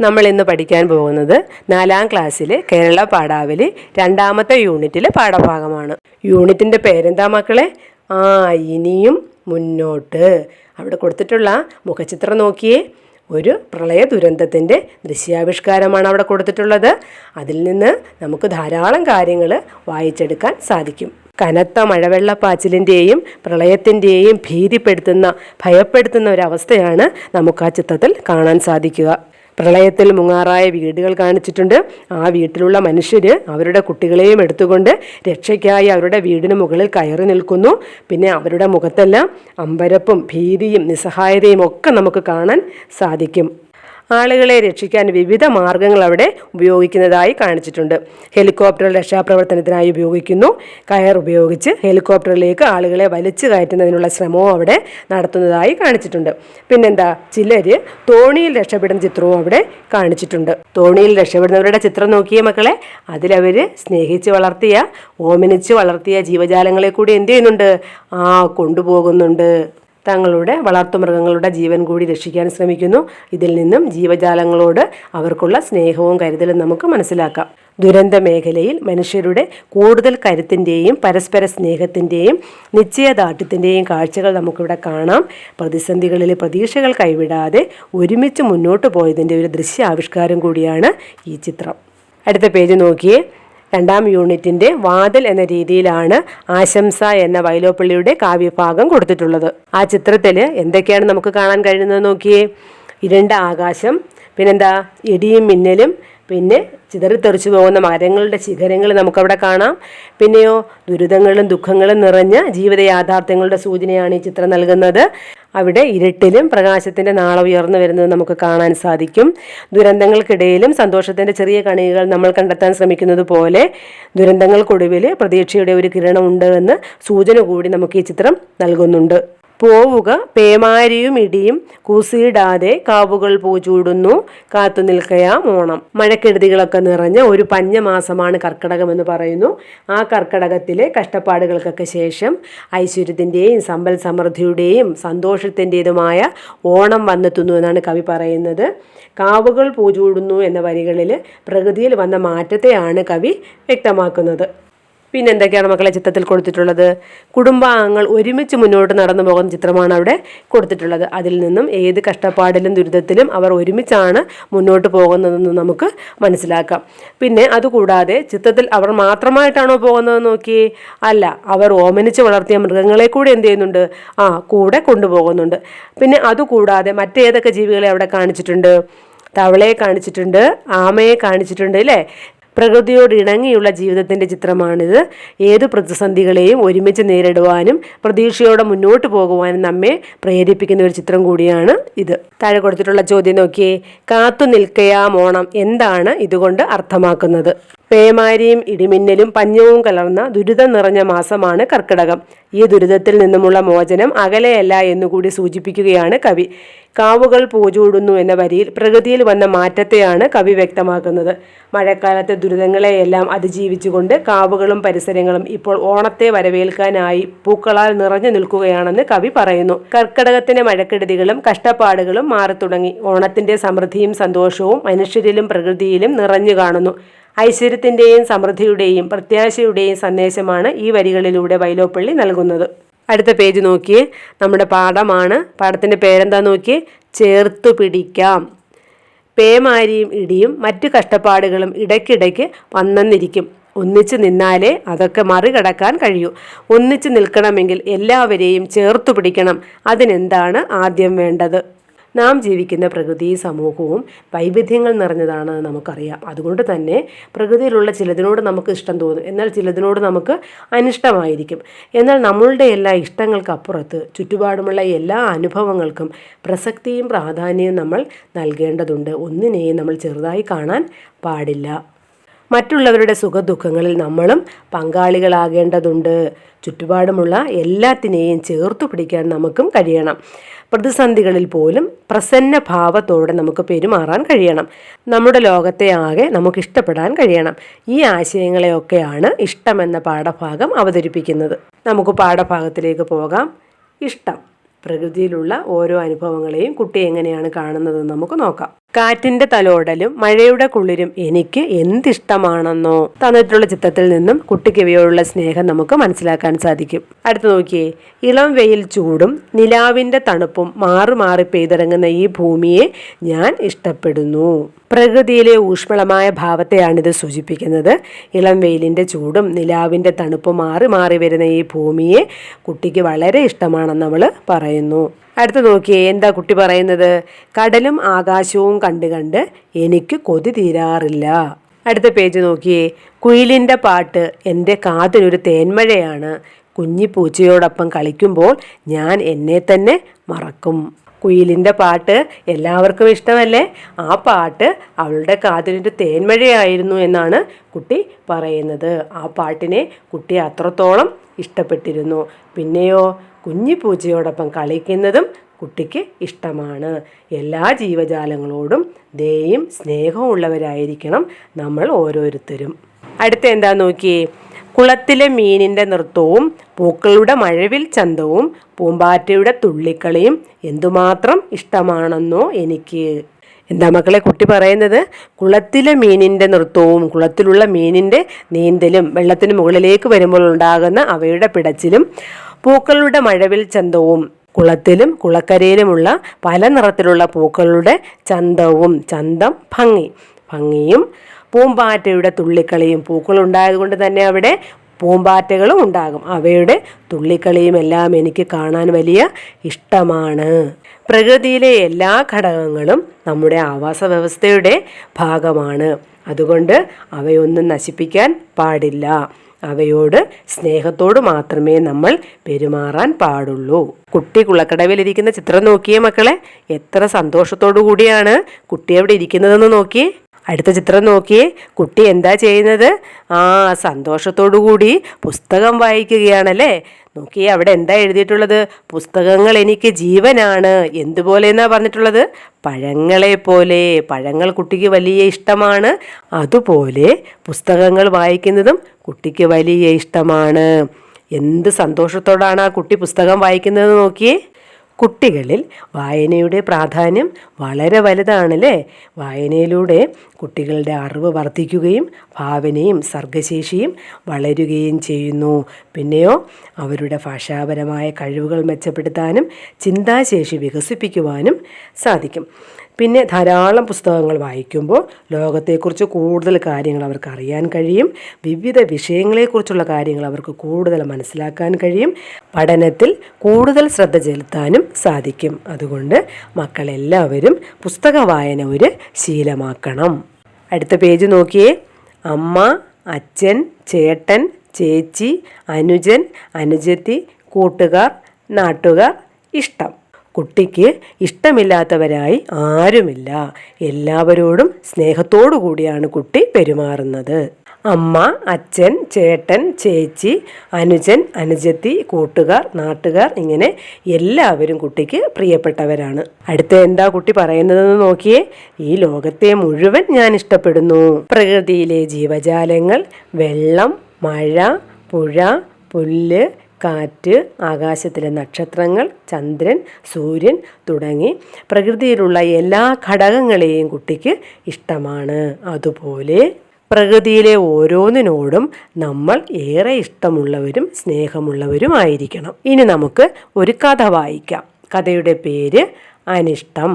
നമ്മൾ ഇന്ന് പഠിക്കാൻ പോകുന്നത് നാലാം ക്ലാസ്സിലെ കേരള പാഠാവലി രണ്ടാമത്തെ യൂണിറ്റിലെ പാഠഭാഗമാണ്. യൂണിറ്റിന്റെ പേരെന്താ മക്കളെ? ആ ഇനിയും മുന്നോട്ട്. അവിടെ കൊടുത്തിട്ടുള്ള മുഖചിത്രം നോക്കിയേ. ഒരു പ്രളയ ദുരന്തത്തിന്റെ ദൃശ്യാവിഷ്കാരമാണ് അവിടെ കൊടുത്തിട്ടുള്ളത്. അതിൽ നിന്ന് നമുക്ക് ധാരാളം കാര്യങ്ങൾ വായിച്ചെടുക്കാൻ സാധിക്കും. കനത്ത മഴവെള്ളപ്പാച്ചിലിന്റെയും പ്രളയത്തിന്റെയും ഭീതിപ്പെടുത്തുന്ന ഭയപ്പെടുത്തുന്ന ഒരവസ്ഥയാണ് നമുക്ക് ആ ചിത്രത്തിൽ കാണാൻ സാധിക്കുക. പ്രളയത്തിൽ മുങ്ങാറായ വീടുകൾ കാണിച്ചിട്ടുണ്ട്. ആ വീട്ടിലുള്ള മനുഷ്യർ അവരുടെ കുട്ടികളെയും എടുത്തുകൊണ്ട് രക്ഷയ്ക്കായി അവരുടെ വീടിന് മുകളിൽ കയറി നിൽക്കുന്നു. പിന്നെ അവരുടെ മുഖത്തെല്ലാം അമ്പരപ്പും ഭീതിയും നിസ്സഹായതയും ഒക്കെ നമുക്ക് കാണാൻ സാധിക്കും. ആളുകളെ രക്ഷിക്കാൻ വിവിധ മാർഗങ്ങൾ അവിടെ ഉപയോഗിക്കുന്നതായി കാണിച്ചിട്ടുണ്ട്. ഹെലികോപ്റ്റർ രക്ഷാപ്രവർത്തനത്തിനായി ഉപയോഗിക്കുന്നു. കയർ ഉപയോഗിച്ച് ഹെലികോപ്റ്ററിലേക്ക് ആളുകളെ വലിച്ചു കയറ്റുന്നതിനുള്ള ശ്രമവും അവിടെ നടത്തുന്നതായി കാണിച്ചിട്ടുണ്ട്. പിന്നെന്താ ചിലർ തോണിയിൽ രക്ഷപ്പെടുന്ന ചിത്രവും അവിടെ കാണിച്ചിട്ടുണ്ട്. തോണിയിൽ രക്ഷപ്പെടുന്നവരുടെ ചിത്രം നോക്കിയ മക്കളെ അതിലവർ സ്നേഹിച്ച് വളർത്തിയ ഓമനിച്ച് വളർത്തിയ ജീവജാലങ്ങളെ കൂടി എന്ത് ചെയ്യുന്നുണ്ട്? ആ കൊണ്ടുപോകുന്നുണ്ട്. തങ്ങളുടെ വളർത്തുമൃഗങ്ങളുടെ ജീവൻ കൂടി രക്ഷിക്കാൻ ശ്രമിക്കുന്നു. ഇതിൽ നിന്നും ജീവജാലങ്ങളോട് അവർക്കുള്ള സ്നേഹവും കരുതലും നമുക്ക് മനസ്സിലാക്കാം. ദുരന്ത മേഖലയിൽ മനുഷ്യരുടെ കൂടുതൽ കരുത്തിന്റെയും പരസ്പര സ്നേഹത്തിന്റെയും നിശ്ചയദാർഢ്യത്തിന്റെയും കാഴ്ചകൾ നമുക്കിവിടെ കാണാം. പ്രതിസന്ധികളിൽ പ്രതീക്ഷകൾ കൈവിടാതെ ഒരുമിച്ച് മുന്നോട്ട് പോയതിന്റെ ഒരു ദൃശ്യാവിഷ്കാരം കൂടിയാണ് ഈ ചിത്രം. അടുത്ത പേജ് നോക്കിയേ. രണ്ടാം യൂണിറ്റിന്റെ വാതിൽ എന്ന രീതിയിലാണ് ആശംസ എന്ന വൈലോപ്പള്ളിയുടെ കാവ്യഭാഗം കൊടുത്തിട്ടുള്ളത്. ആ ചിത്രത്തിൽ എന്തൊക്കെയാണ് നമുക്ക് കാണാൻ കഴിയുന്നത് നോക്കിയേ? ഇരുണ്ട ആകാശം പിന്നെന്താ? ഇടിയും മിന്നലും പിന്നെ ചിതറിത്തെറിച്ചു പോകുന്ന മരങ്ങളുടെ ശിഖരങ്ങൾ നമുക്കവിടെ കാണാം. പിന്നെയോ ദുരിതങ്ങളും ദുഃഖങ്ങളും നിറഞ്ഞ ജീവിത യാഥാർത്ഥ്യങ്ങളുടെ സൂചനയാണ് ഈ ചിത്രം നൽകുന്നത്. അവിടെ ഇരുട്ടിലും പ്രകാശത്തിന്റെ നാളെ ഉയർന്നു വരുന്നത് നമുക്ക് കാണാൻ സാധിക്കും. ദുരന്തങ്ങൾക്കിടയിലും സന്തോഷത്തിന്റെ ചെറിയ കണികകൾ നമ്മൾ കണ്ടെത്താൻ ശ്രമിക്കുന്നത് പോലെ ദുരന്തങ്ങൾക്കൊടുവിൽ പ്രതീക്ഷയുടെ ഒരു കിരണമുണ്ട് എന്ന് സൂചന കൂടി നമുക്ക് ഈ ചിത്രം നൽകുന്നുണ്ട്. പോവുക. പേമാരിയും ഇടിയും കൂസിയിടാതെ കാവുകൾ പൂചൂടുന്നു കാത്തു നിൽക്കയാം ഓണം മഴക്കെടുതികളൊക്കെ നിറഞ്ഞ ഒരു പഞ്ഞമാസമാണ് കർക്കടകം എന്ന് പറയുന്നു. ആ കർക്കടകത്തിലെ കഷ്ടപ്പാടുകൾക്കൊക്കെ ശേഷം ഐശ്വര്യത്തിന്റെയും സമ്പൽ സമൃദ്ധിയുടെയും സന്തോഷത്തിന്റെതുമായ ഓണം വന്നെത്തുന്നു എന്നാണ് കവി പറയുന്നത്. കാവുകൾ പൂചൂടുന്നു എന്ന വരികളിൽ പ്രകൃതിയിൽ വന്ന മാറ്റത്തെയാണ് കവി വ്യക്തമാക്കുന്നത്. പിന്നെ എന്തൊക്കെയാണ് മക്കളെ ചിത്രത്തിൽ കൊടുത്തിട്ടുള്ളത്? കുടുംബാംഗങ്ങൾ ഒരുമിച്ച് മുന്നോട്ട് നടന്നു പോകുന്ന ചിത്രമാണ് അവിടെ കൊടുത്തിട്ടുള്ളത്. അതിൽ നിന്നും ഏത് കഷ്ടപ്പാടിലും ദുരിതത്തിലും അവർ ഒരുമിച്ചാണ് മുന്നോട്ട് പോകുന്നതെന്ന് നമുക്ക് മനസ്സിലാക്കാം. പിന്നെ അതുകൂടാതെ ചിത്രത്തിൽ അവർ മാത്രമായിട്ടാണോ പോകുന്നത് നോക്കി? അല്ല അവർ ഓമനിച്ച് വളർത്തിയ മൃഗങ്ങളെ കൂടി എന്ത് ചെയ്യുന്നുണ്ട്? ആ കൂടെ കൊണ്ടുപോകുന്നുണ്ട്. പിന്നെ അതുകൂടാതെ മറ്റേതൊക്കെ ജീവികളെ അവിടെ കാണിച്ചിട്ടുണ്ട്? തവളയെ കാണിച്ചിട്ടുണ്ട് ആമയെ കാണിച്ചിട്ടുണ്ട് അല്ലേ പ്രകൃതിയോട് ഇണങ്ങിയുള്ള ജീവിതത്തിന്റെ ചിത്രമാണിത്. ഏത് പ്രതിസന്ധികളെയും ഒരുമിച്ച് നേരിടുവാനും പ്രതീക്ഷയോടെ മുന്നോട്ട് പോകുവാനും നമ്മെ പ്രേരിപ്പിക്കുന്ന ഒരു ചിത്രം കൂടിയാണ് ഇത്. താഴെ കൊടുത്തിട്ടുള്ള ചോദ്യം നോക്കിയേ കാത്തു നിൽക്കയാം ഓണം. എന്താണ് ഇതുകൊണ്ട് അർത്ഥമാക്കുന്നത്? പേമാരിയും ഇടിമിന്നലും പഞ്ഞവും കലർന്ന ദുരിതം നിറഞ്ഞ മാസമാണ് കർക്കിടകം. ഈ ദുരിതത്തിൽ നിന്നുമുള്ള മോചനം അകലെയല്ല എന്നുകൂടി സൂചിപ്പിക്കുകയാണ് കവി. കാവുകൾ പൂചൂടുന്നു എന്ന വരിയിൽ പ്രകൃതിയിൽ വന്ന മാറ്റത്തെയാണ് കവി വ്യക്തമാക്കുന്നത്. മഴക്കാലത്തെ ദുരിതങ്ങളെയെല്ലാം അതിജീവിച്ചുകൊണ്ട് കാവുകളും പരിസരങ്ങളും ഇപ്പോൾ ഓണത്തെ വരവേൽക്കാനായി പൂക്കളാൽ നിറഞ്ഞു നിൽക്കുകയാണെന്ന് കവി പറയുന്നു. കർക്കിടകത്തിന്റെ മഴക്കെടുതികളും കഷ്ടപ്പാടുകളും മാറിത്തുടങ്ങി. ഓണത്തിന്റെ സമൃദ്ധിയും സന്തോഷവും മനുഷ്യരിലും പ്രകൃതിയിലും നിറഞ്ഞു കാണുന്നു. ഐശ്വര്യത്തിന്റെയും സമൃദ്ധിയുടെയും പ്രത്യാശയുടെയും സന്ദേശമാണ് ഈ വരികളിലൂടെ വൈലോപ്പള്ളി നൽകുന്നത്. അടുത്ത പേജ് നോക്കിയേ. നമ്മുടെ പാഠമാണ്. പാഠത്തിന്റെ പേരെന്താ നോക്കിയേ? ചേർത്തു പിടിക്കാം. പേമാരിയും ഇടിയും മറ്റു കഷ്ടപ്പാടുകളും ഇടയ്ക്കിടയ്ക്ക് വന്നെന്നിരിക്കും. ഒന്നിച്ചു നിന്നാലേ അതൊക്കെ മറികടക്കാൻ കഴിയൂ. ഒന്നിച്ചു നിൽക്കണമെങ്കിൽ എല്ലാവരെയും ചേർത്തു പിടിക്കണം. അതിനെന്താണ് ആദ്യം വേണ്ടത്? നാം ജീവിക്കുന്ന പ്രകൃതി സമൂഹവും വൈവിധ്യങ്ങൾ നിറഞ്ഞതാണ് നമുക്കറിയാം. അതുകൊണ്ട് തന്നെ പ്രകൃതിയിലുള്ള ചിലതിനോട് നമുക്ക് ഇഷ്ടം തോന്നും. എന്നാൽ ചിലതിനോട് നമുക്ക് അനിഷ്ടമായിരിക്കും. എന്നാൽ നമ്മളുടെ എല്ലാ ഇഷ്ടങ്ങൾക്കപ്പുറത്ത് ചുറ്റുപാടുമുള്ള എല്ലാ അനുഭവങ്ങൾക്കും പ്രസക്തിയും പ്രാധാന്യവും നമ്മൾ നൽകേണ്ടതുണ്ട്. ഒന്നിനെയും നമ്മൾ ചെറുതായി കാണാൻ പാടില്ല. മറ്റുള്ളവരുടെ സുഖദുഃഖങ്ങളിൽ നമ്മളും പങ്കാളികളാകേണ്ടതുണ്ട്. ചുറ്റുപാടുമുള്ള എല്ലാത്തിനെയും ചേർത്തു പിടിക്കാൻ നമുക്കും കഴിയണം. പ്രതിസന്ധികളിൽ പോലും പ്രസന്ന ഭാവത്തോടെ നമുക്ക് പെരുമാറാൻ കഴിയണം. നമ്മുടെ ലോകത്തെ ആകെ നമുക്ക് ഇഷ്ടപ്പെടാൻ കഴിയണം. ഈ ആശയങ്ങളെയൊക്കെയാണ് ഇഷ്ടമെന്ന പാഠഭാഗം അവതരിപ്പിക്കുന്നത്. നമുക്ക് പാഠഭാഗത്തിലേക്ക് പോകാം. ഇഷ്ടം. പ്രകൃതിയിലുള്ള ഓരോ അനുഭവങ്ങളെയും കുട്ടി എങ്ങനെയാണ് കാണുന്നതെന്ന് നമുക്ക് നോക്കാം. കാറ്റിന്റെ തലോടലും മഴയുടെ കുളിരും എനിക്ക് എന്തിഷ്ടമാണെന്നോ തന്നിട്ടുള്ള ചിത്രത്തിൽ നിന്നും കുട്ടിക്ക് ഇവയോടുള്ള സ്നേഹം നമുക്ക് മനസ്സിലാക്കാൻ സാധിക്കും. അടുത്ത് നോക്കിയേ ഇളം വെയിൽ ചൂടും നിലാവിന്റെ തണുപ്പും മാറി മാറി പെയ്തിറങ്ങുന്ന ഈ ഭൂമിയെ ഞാൻ ഇഷ്ടപ്പെടുന്നു. പ്രകൃതിയിലെ ഊഷ്മളമായ ഭാവത്തെയാണിത് സൂചിപ്പിക്കുന്നത്. ഇളം വെയിലിന്റെ ചൂടും നിലാവിന്റെ തണുപ്പും മാറി മാറി വരുന്ന ഈ ഭൂമിയെ കുട്ടിക്ക് വളരെ ഇഷ്ടമാണെന്ന് നമ്മൾ പറയുന്നു. അടുത്ത് നോക്കിയേ എന്താ കുട്ടി പറയുന്നത്? കടലും ആകാശവും കണ്ട് കണ്ട് എനിക്ക് കൊതി തീരാറില്ല. അടുത്ത പേജ് നോക്കിയേ കുയിലിന്റെ പാട്ട് എന്റെ കാതിനൊരു തേന്മഴയാണ്. കുഞ്ഞിപ്പൂച്ചയോടൊപ്പം കളിക്കുമ്പോൾ ഞാൻ എന്നെ തന്നെ മറക്കും. കുയിലിന്റെ പാട്ട് എല്ലാവർക്കും ഇഷ്ടമല്ലേ? ആ പാട്ട് അവളുടെ കാതിനൊരു തേന്മഴയായിരുന്നു എന്നാണ് കുട്ടി പറയുന്നത്. ആ പാട്ടിനെ കുട്ടി അത്രത്തോളം ഇഷ്ടപ്പെട്ടിരുന്നു. പിന്നെയോ കുഞ്ഞി പൂച്ചയോടൊപ്പം കളിക്കുന്നതും കുട്ടിക്ക് ഇഷ്ടമാണ്. എല്ലാ ജീവജാലങ്ങളോടും ദയയും സ്നേഹവും ഉള്ളവരായിരിക്കണം നമ്മൾ ഓരോരുത്തരും. അടുത്ത എന്താ നോക്കിയേ? കുളത്തിലെ മീനിന്റെ നൃത്തവും പൂക്കളുടെ മഴവിൽ ചന്തവും പൂമ്പാറ്റയുടെ തുള്ളിക്കളിയും എന്തുമാത്രം ഇഷ്ടമാണെന്നോ എനിക്ക്. എന്താ മക്കളെ കുട്ടി പറയുന്നത്? കുളത്തിലെ മീനിന്റെ നൃത്തവും കുളത്തിലുള്ള മീനിന്റെ നീന്തലും വെള്ളത്തിന് മുകളിലേക്ക് വരുമ്പോൾ ഉണ്ടാകുന്ന അവയുടെ പിടച്ചിലും പൂക്കളുടെ മഴവിൽ ചന്തവും കുളത്തിലും കുളക്കരയിലുമുള്ള പല നിറത്തിലുള്ള പൂക്കളുടെ ചന്തവും ചന്തം ഭംഗി ഭംഗിയും പൂമ്പാറ്റയുടെ തുള്ളിക്കളിയും പൂക്കളുണ്ടായതുകൊണ്ട് തന്നെ അവിടെ പൂമ്പാറ്റകളും ഉണ്ടാകും. അവയുടെ തുള്ളിക്കളിയും എല്ലാം എനിക്ക് കാണാൻ വലിയ ഇഷ്ടമാണ്. പ്രകൃതിയിലെ എല്ലാ ഘടകങ്ങളും നമ്മുടെ ആവാസ വ്യവസ്ഥയുടെ ഭാഗമാണ്. അതുകൊണ്ട് അവയൊന്നും നശിപ്പിക്കാൻ പാടില്ല. അവയോട് സ്നേഹത്തോട് മാത്രമേ നമ്മൾ പെരുമാറാൻ പാടുള്ളൂ. കുട്ടി കുളക്കടവിലിരിക്കുന്ന ചിത്രം നോക്കിയേ മക്കളെ. എത്ര സന്തോഷത്തോടു കൂടിയാണ് കുട്ടി അവിടെ ഇരിക്കുന്നതെന്ന് നോക്കിയേ. അടുത്ത ചിത്രം നോക്കിയേ കുട്ടി എന്താ ചെയ്യുന്നത്? ആ സന്തോഷത്തോടു കൂടി പുസ്തകം വായിക്കുകയാണല്ലേ? നോക്കിയേ അവിടെ എന്താ എഴുതിയിട്ടുള്ളത്? പുസ്തകങ്ങൾ എനിക്ക് ജീവനാണ്. എന്തുപോലെ എന്നാ പറഞ്ഞിട്ടുള്ളത്? പഴങ്ങളെ പോലെ. പഴങ്ങൾ കുട്ടിക്ക് വലിയ ഇഷ്ടമാണ്. അതുപോലെ പുസ്തകങ്ങൾ വായിക്കുന്നതും കുട്ടിക്ക് വലിയ ഇഷ്ടമാണ്. എന്ത് സന്തോഷത്തോടാണ് ആ കുട്ടി പുസ്തകം വായിക്കുന്നത് നോക്കിയേ കുട്ടികളിൽ വായനയുടെ പ്രാധാന്യം വളരെ വലുതാണല്ലേ? വായനയിലൂടെ കുട്ടികളുടെ അറിവ് വർദ്ധിക്കുകയും ഭാവനയും സർഗശേഷിയും വളരുകയും ചെയ്യുന്നു. പിന്നെയോ അവരുടെ ഭാഷാപരമായ കഴിവുകൾ മെച്ചപ്പെടുത്താനും ചിന്താശേഷി വികസിപ്പിക്കുവാനും സാധിക്കും. പിന്നെ ധാരാളം പുസ്തകങ്ങൾ വായിക്കുമ്പോൾ ലോകത്തെക്കുറിച്ച് കൂടുതൽ കാര്യങ്ങൾ അവർക്ക് അറിയാൻ കഴിയും. വിവിധ വിഷയങ്ങളെക്കുറിച്ചുള്ള കാര്യങ്ങൾ അവർക്ക് കൂടുതൽ മനസ്സിലാക്കാൻ കഴിയും. പഠനത്തിൽ കൂടുതൽ ശ്രദ്ധ ചെലുത്താനും സാധിക്കും. അതുകൊണ്ട് മക്കളെല്ലാവരും പുസ്തക വായന ഒരു ശീലമാക്കണം. അടുത്ത പേജ് നോക്കിയേ. അമ്മ അച്ഛൻ ചേട്ടൻ ചേച്ചി അനുജൻ അനുജത്തി കൂട്ടുകാർ നാട്ടുകാർ ഇഷ്ടം. കുട്ടിക്ക് ഇഷ്ടമില്ലാത്തവരായി ആരുമില്ല. എല്ലാവരോടും സ്നേഹത്തോടു കൂടിയാണ് കുട്ടി പെരുമാറുന്നത്. അമ്മ അച്ഛൻ ചേട്ടൻ ചേച്ചി അനുജൻ അനുജത്തി കൂട്ടുകാർ നാട്ടുകാർ ഇങ്ങനെ എല്ലാവരും കുട്ടിക്ക് പ്രിയപ്പെട്ടവരാണ്. അടുത്ത എന്താ കുട്ടി പറയുന്നതെന്ന് നോക്കിയേ? ഈ ലോകത്തെ മുഴുവൻ ഞാൻ ഇഷ്ടപ്പെടുന്നു. പ്രകൃതിയിലെ ജീവജാലങ്ങൾ വെള്ളം മഴ പുഴ പുല്ല് കാറ്റ് ആകാശത്തിലെ നക്ഷത്രങ്ങൾ ചന്ദ്രൻ സൂര്യൻ തുടങ്ങി പ്രകൃതിയിലുള്ള എല്ലാ ഘടകങ്ങളെയും കുട്ടിക്ക് ഇഷ്ടമാണ്. അതുപോലെ പ്രകൃതിയിലെ ഓരോന്നിനോടും നമ്മൾ ഏറെ ഇഷ്ടമുള്ളവരും സ്നേഹമുള്ളവരുമായിരിക്കണം. ഇനി നമുക്ക് ഒരു കഥ വായിക്കാം. കഥയുടെ പേര് അനിഷ്ടം.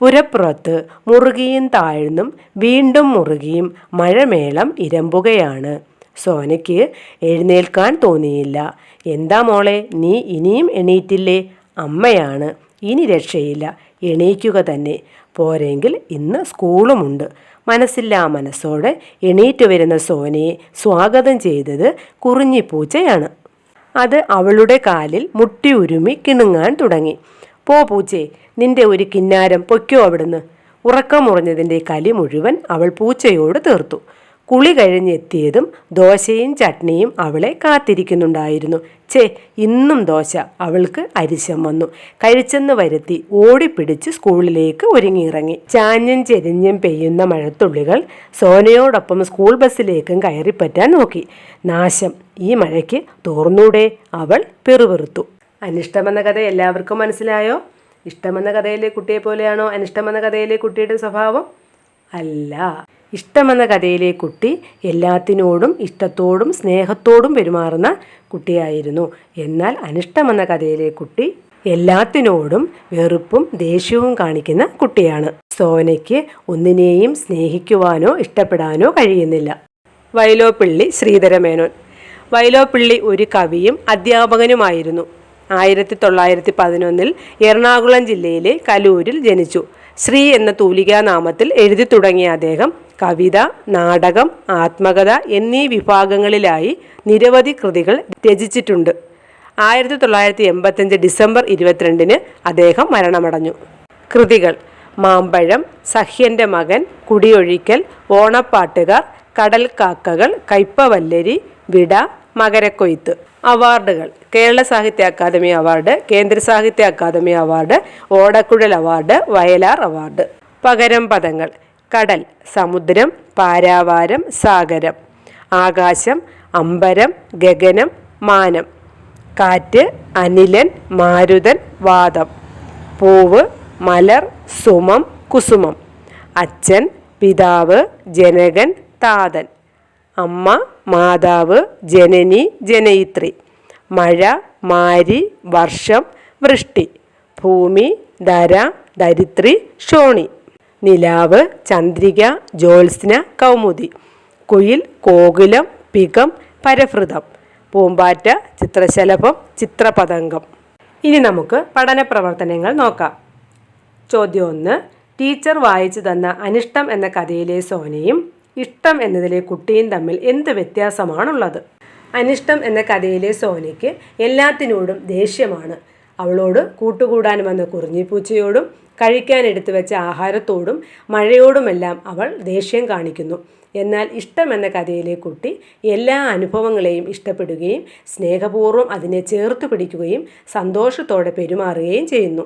പുരപ്പുറത്ത് മുറുകിയും താഴ്ന്നും വീണ്ടും മുറുകിയും മഴമേളം ഇരമ്പുകയാണ്. സോനയ്ക്ക് എഴുന്നേൽക്കാൻ തോന്നിയില്ല. എന്താ മോളെ നീ ഇനിയും എണീറ്റില്ലേ? അമ്മയാണ്. ഇനി രക്ഷയില്ല. എണീക്കുക തന്നെ. പോരെങ്കിൽ ഇന്ന് സ്കൂളുമുണ്ട്. മനസ്സില്ലാ മനസ്സോടെ എണീറ്റ് വരുന്ന സോനയെ സ്വാഗതം ചെയ്തത് കുറിഞ്ഞിപ്പൂച്ചയാണ് അത് അവളുടെ കാലിൽ മുട്ടി ഉരുമി കിണുങ്ങാൻ തുടങ്ങി. പോ പൂച്ചേ നിന്റെ ഒരു കിന്നാരം പൊയ്ക്കോ അവിടുന്ന്. ഉറക്കമുറഞ്ഞതിന്റെ കലി മുഴുവൻ അവൾ പൂച്ചയോട് തീർത്തു. കുളി കഴിഞ്ഞെത്തിയതും ദോശയും ചട്നിയും അവളെ കാത്തിരിക്കുന്നുണ്ടായിരുന്നു. ചേ ഇന്നും ദോശ അവൾക്ക് അരിശം വന്നു. കഴിച്ചെന്ന് വരുത്തി ഓടിപ്പിടിച്ച് സ്കൂളിലേക്ക് ഒരുങ്ങിയിറങ്ങി. ചാഞ്ഞും ചെരിഞ്ഞും പെയ്യുന്ന മഴത്തുള്ളികൾ സോനയോടൊപ്പം സ്കൂൾ ബസ്സിലേക്കും കയറിപ്പറ്റാൻ നോക്കി. നാശം ഈ മഴയ്ക്ക് തോർന്നൂടെ? അവൾ പെറുപെറുത്തു. അനിഷ്ടമെന്ന കഥ എല്ലാവർക്കും മനസ്സിലായോ? ഇഷ്ടമെന്ന കഥയിലെ കുട്ടിയെ പോലെയാണോ അനിഷ്ടമെന്ന കഥയിലെ കുട്ടിയുടെ സ്വഭാവം? അല്ല. ഇഷ്ടമെന്ന കഥയിലെ കുട്ടി എല്ലാത്തിനോടും ഇഷ്ടത്തോടും സ്നേഹത്തോടും പെരുമാറുന്ന കുട്ടിയായിരുന്നു. എന്നാൽ അനിഷ്ടമെന്ന കഥയിലെ കുട്ടി എല്ലാത്തിനോടും വെറുപ്പും ദേഷ്യവും കാണിക്കുന്ന കുട്ടിയാണ്. സോനയ്ക്ക് ഒന്നിനെയും സ്നേഹിക്കുവാനോ ഇഷ്ടപ്പെടാനോ കഴിയുന്നില്ല. വൈലോപ്പിള്ളി ശ്രീധരമേനോൻ. വൈലോപ്പിള്ളി ഒരു കവിയും അധ്യാപകനുമായിരുന്നു. ആയിരത്തി തൊള്ളായിരത്തി പതിനൊന്നിൽ എറണാകുളം ജില്ലയിലെ കലൂരിൽ ജനിച്ചു. ശ്രീ എന്ന തൂലികാനാമത്തിൽ എഴുതി തുടങ്ങിയ അദ്ദേഹം കവിത നാടകം ആത്മകഥ എന്നീ വിഭാഗങ്ങളിലായി നിരവധി കൃതികൾ രചിച്ചിട്ടുണ്ട്. ആയിരത്തി തൊള്ളായിരത്തി എൺപത്തഞ്ച് ഡിസംബർ ഇരുപത്തിരണ്ടിന് അദ്ദേഹം മരണമടഞ്ഞു. കൃതികൾ മാമ്പഴം സഹ്യന്റെ മകൻ കുടിയൊഴിക്കൽ ഓണപ്പാട്ടുകാർ കടൽ കാക്കകൾ കയ്പവല്ലരി വിട മകരക്കൊയ്ത്ത്. അവാർഡുകൾ കേരള സാഹിത്യ അക്കാദമി അവാർഡ് കേന്ദ്ര സാഹിത്യ academy award Odakkuzhal award Vayalar award. പകരം പദങ്ങൾ കടൽ സമുദ്രം പാരാവാരം സാഗരം ആകാശം അമ്പരം ഗഗനം മാനം കാറ്റ് അനിലൻ മാരുതൻ വാദം പൂവ് മലർ സുമം കുസുമം അച്ഛൻ പിതാവ് ജനകൻ താതൻ അമ്മ മാതാവ് ജനനി ജനയിത്രി മഴ മാരി വർഷം വൃഷ്ടി ഭൂമി ധര ധരിത്രി ഷോണി നിലാവ് ചന്ദ്രിക ജ്യോത്സ്ന കൗമുദി. കുയിൽ കോകിലം പികം പരഭൃതം പൂമ്പാറ്റ ചിത്രശലഭം ചിത്രപതംഗം. ഇനി നമുക്ക് പഠന പ്രവർത്തനങ്ങൾ നോക്കാം. ചോദ്യം ഒന്ന് ടീച്ചർ വായിച്ചു തന്ന അനിഷ്ടം എന്ന കഥയിലെ സോനയും ഇഷ്ടം എന്നതിലെ കുട്ടിയും തമ്മിൽ എന്ത് വ്യത്യാസമാണുള്ളത്? അനിഷ്ടം എന്ന കഥയിലെ സോനയ്ക്ക് എല്ലാത്തിനോടും ദേഷ്യമാണ്. അവളോട് കൂട്ടുകൂടാൻ വന്ന കുറിഞ്ഞിപ്പൂച്ചയോടും കഴിക്കാൻ എടുത്തു വെച്ച ആഹാരത്തോടും മഴയോടുമെല്ലാം അവൾ ദേഷ്യം കാണിക്കുന്നു. എന്നാൽ ഇഷ്ടം എന്ന കഥയിലെ കുട്ടി എല്ലാ അനുഭവങ്ങളെയും ഇഷ്ടപ്പെടുകയും സ്നേഹപൂർവം അതിനെ ചേർത്ത് പിടിക്കുകയും സന്തോഷത്തോടെ പെരുമാറുകയും ചെയ്യുന്നു.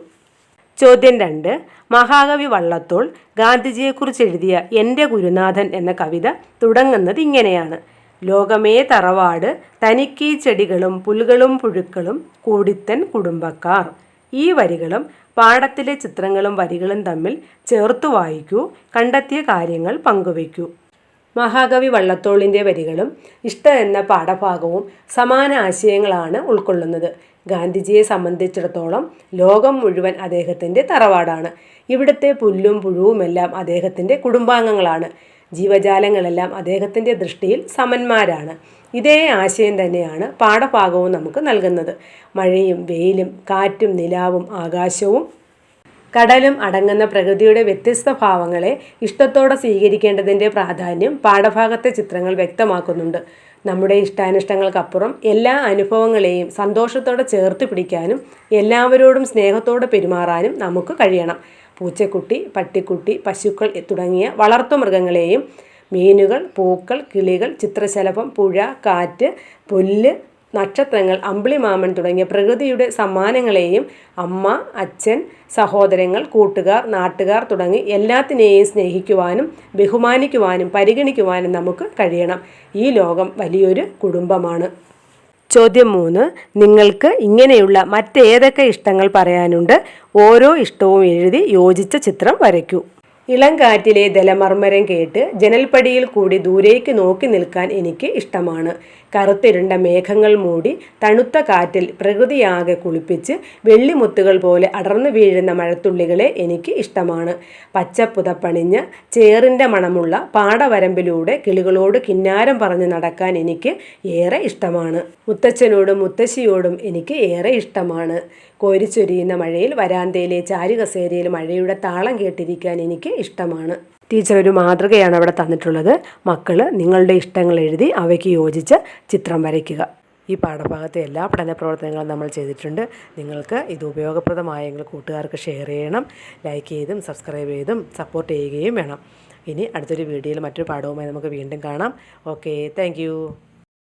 ചോദ്യം രണ്ട്. മഹാകവി വള്ളത്തോൾ ഗാന്ധിജിയെക്കുറിച്ച് എഴുതിയ എന്റെ ഗുരുനാഥൻ എന്ന കവിത തുടങ്ങുന്നത് ഇങ്ങനെയാണ്. ലോകമേ തറവാട് തനിക്കീ ചെടികളും പുലുകളും പുഴുക്കളും കൂടിത്തൻ കുടുംബക്കാർ. ഈ വരികളും പാഠത്തിലെ ചിത്രങ്ങളും വരികളും തമ്മിൽ ചേർത്തു വായിക്കൂ കണ്ടെത്തിയ കാര്യങ്ങൾ പങ്കുവയ്ക്കൂ. മഹാകവി വള്ളത്തോളിന്റെ വരികളും ഇഷ്ട എന്ന പാഠഭാഗവും സമാന ആശയങ്ങളാണ് ഉൾക്കൊള്ളുന്നത്. ഗാന്ധിജിയെ സംബന്ധിച്ചിടത്തോളം ലോകം മുഴുവൻ അദ്ദേഹത്തിന്റെ തറവാടാണ്. ഇവിടുത്തെ പുല്ലും പുഴുവുമെല്ലാം അദ്ദേഹത്തിന്റെ കുടുംബാംഗങ്ങളാണ്. ജീവജാലങ്ങളെല്ലാം അദ്ദേഹത്തിന്റെ ദൃഷ്ടിയിൽ സമന്മാരാണ്. ഇതേ ആശയം തന്നെയാണ് പാഠഭാഗവും നമുക്ക് നൽകുന്നത്. മഴയും വെയിലും കാറ്റും നിലാവും ആകാശവും കടലും അടങ്ങുന്ന പ്രകൃതിയുടെ വ്യത്യസ്ത ഭാവങ്ങളെ ഇഷ്ടത്തോടെ സ്വീകരിക്കേണ്ടതിന്റെ പ്രാധാന്യം പാഠഭാഗത്തെ ചിത്രങ്ങൾ വ്യക്തമാക്കുന്നുണ്ട്. നമ്മുടെ ഇഷ്ടാനിഷ്ടങ്ങൾക്കപ്പുറം എല്ലാ അനുഭവങ്ങളെയും സന്തോഷത്തോടെ ചേർത്ത് പിടിക്കാനും എല്ലാവരോടും സ്നേഹത്തോടെ പെരുമാറാനും നമുക്ക് കഴിയണം. പൂച്ചക്കുട്ടി പട്ടിക്കുട്ടി പശുക്കൾ തുടങ്ങിയ വളർത്തുമൃഗങ്ങളെയും മീനുകൾ പൂക്കൾ കിളികൾ ചിത്രശലഭം പുഴ കാറ്റ് പുല്ല് നക്ഷത്രങ്ങൾ അമ്പിളിമാമൻ തുടങ്ങിയ പ്രകൃതിയുടെ സമ്മാനങ്ങളെയും അമ്മ അച്ഛൻ സഹോദരങ്ങൾ കൂട്ടുകാർ നാട്ടുകാർ തുടങ്ങി എല്ലാത്തിനെയും സ്നേഹിക്കുവാനും ബഹുമാനിക്കുവാനും പരിഗണിക്കുവാനും നമുക്ക് കഴിയണം. ഈ ലോകം വലിയൊരു കുടുംബമാണ്. ചോദ്യം മൂന്ന്. നിങ്ങൾക്ക് ഇങ്ങനെയുള്ള മറ്റേതൊക്കെ ഇഷ്ടങ്ങൾ പറയാനുണ്ട്? ഓരോ ഇഷ്ടവും എഴുതി യോജിച്ച ചിത്രം വരയ്ക്കൂ. ഇളം കാറ്റിലെ ദലമർമരം കേട്ട് ജനൽപ്പടിയിൽ കൂടി ദൂരേക്ക് നോക്കി നിൽക്കാൻ എനിക്ക് ഇഷ്ടമാണ്. കറുത്തിരുണ്ട മേഘങ്ങൾ മൂടി തണുത്ത കാറ്റിൽ പ്രകൃതിയാകെ കുളിപ്പിച്ച് വെള്ളിമുത്തുകൾ പോലെ അടർന്നു വീഴുന്ന മഴത്തുള്ളികളെ എനിക്ക് ഇഷ്ടമാണ്. പച്ചപ്പുതപ്പണിഞ്ഞ് ചേറിന്റെ മണമുള്ള പാടവരമ്പിലൂടെ കിളികളോട് കിന്നാരം പറഞ്ഞ് നടക്കാൻ എനിക്ക് ഏറെ ഇഷ്ടമാണ്. മുത്തച്ഛനോടും മുത്തശ്ശിയോടും എനിക്ക് ഏറെ ഇഷ്ടമാണ്. കോരിച്ചൊരിയുന്ന മഴയിൽ വരാന്തയിലെ ചാരുകസേരയിൽ മഴയുടെ താളം കേട്ടിരിക്കാൻ എനിക്ക് ഇഷ്ടമാണ്. ടീച്ചർ ഒരു മാതൃകയാണ് അവിടെ തന്നിട്ടുള്ളത്. മക്കൾ നിങ്ങളുടെ ഇഷ്ടങ്ങൾ എഴുതി അവയ്ക്ക് യോജിച്ച് ചിത്രം വരയ്ക്കുക. ഈ പാഠഭാഗത്തെ എല്ലാ പഠന പ്രവർത്തനങ്ങളും നമ്മൾ ചെയ്തിട്ടുണ്ട്. നിങ്ങൾക്ക് ഇത് ഉപയോഗപ്രദമായെങ്കിൽ കൂട്ടുകാർക്ക് ഷെയർ ചെയ്യണം ലൈക്ക് ചെയ്തും സബ്സ്ക്രൈബ് ചെയ്തും സപ്പോർട്ട് ചെയ്യുകയും വേണം. ഇനി അടുത്തൊരു വീഡിയോയിൽ മറ്റൊരു പാഠവുമായി നമുക്ക് വീണ്ടും കാണാം. Okay thank